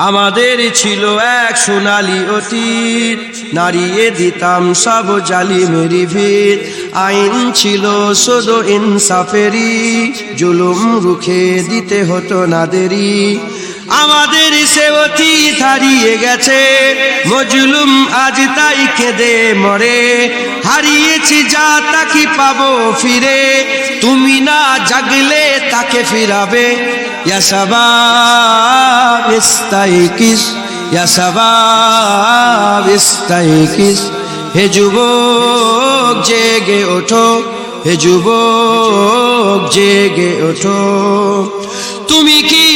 আমাদের ছিল এক সোনালি অতীত। নারিয়ে দিতাম সব জালি মেরি ভিত। আইন ছিল শুধু ইনসাফেরি জুলুম রুখে দিতে হতো না দেরি আমাদের সে অতীত হারিয়ে গেছে। মজলুম আজ তাই কেঁদে মরে। হারিয়েছি যা তাকে পাবো ফিরে। তুমি না জাগলে তাকে ফিরাবে। ইয়া শাবাব ইস্তাইকিস ইয়া শাবাব ইস্তাইকিস হে যুবক, জেগে ওঠো। হে যুবক, জেগে ওঠো। তুমি কি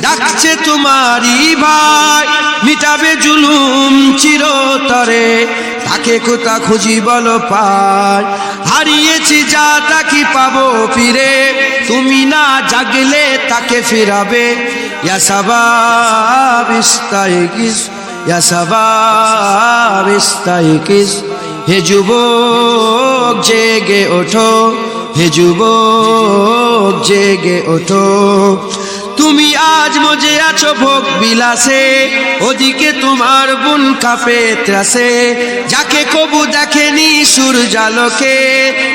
ডাকছে তোমারই ভাই, মিটাবে জুলুম চিরতরে। তাকে কোথা খুঁজি বলো পাই। হারিয়েছি যা তাকে পাবো ফিরে? তুমি না জাগলে তাকে ফিরাবে। ইয়া ইয়া ইস্তাইকিস হে যুবক, জেগে ওঠো। হে জেগে ওঠো। তুমি আজ মজে আছো ভোগ বিলাসে, ওদিকে তোমার বুন কাপে ত্রাসে। যাকে কবু দেখেনি সূর্যালোকে,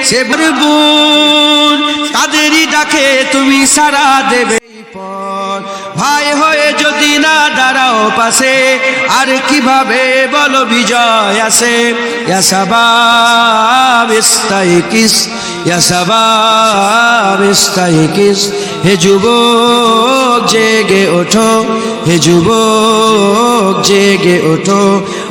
সে বুন তাদেরই ডাকে, তুমি সারা দেবে ভাই হয়ে যদি না দাঁড়াও পাশে, আর কীভাবে বলো বিজয় আসে? ইয়াসাবাব ইস্তাইকিস ইয়াসাবাব ইস্তাইকিস হে যুবক জেগে ওঠো। হে যুবক জেগে ওঠো।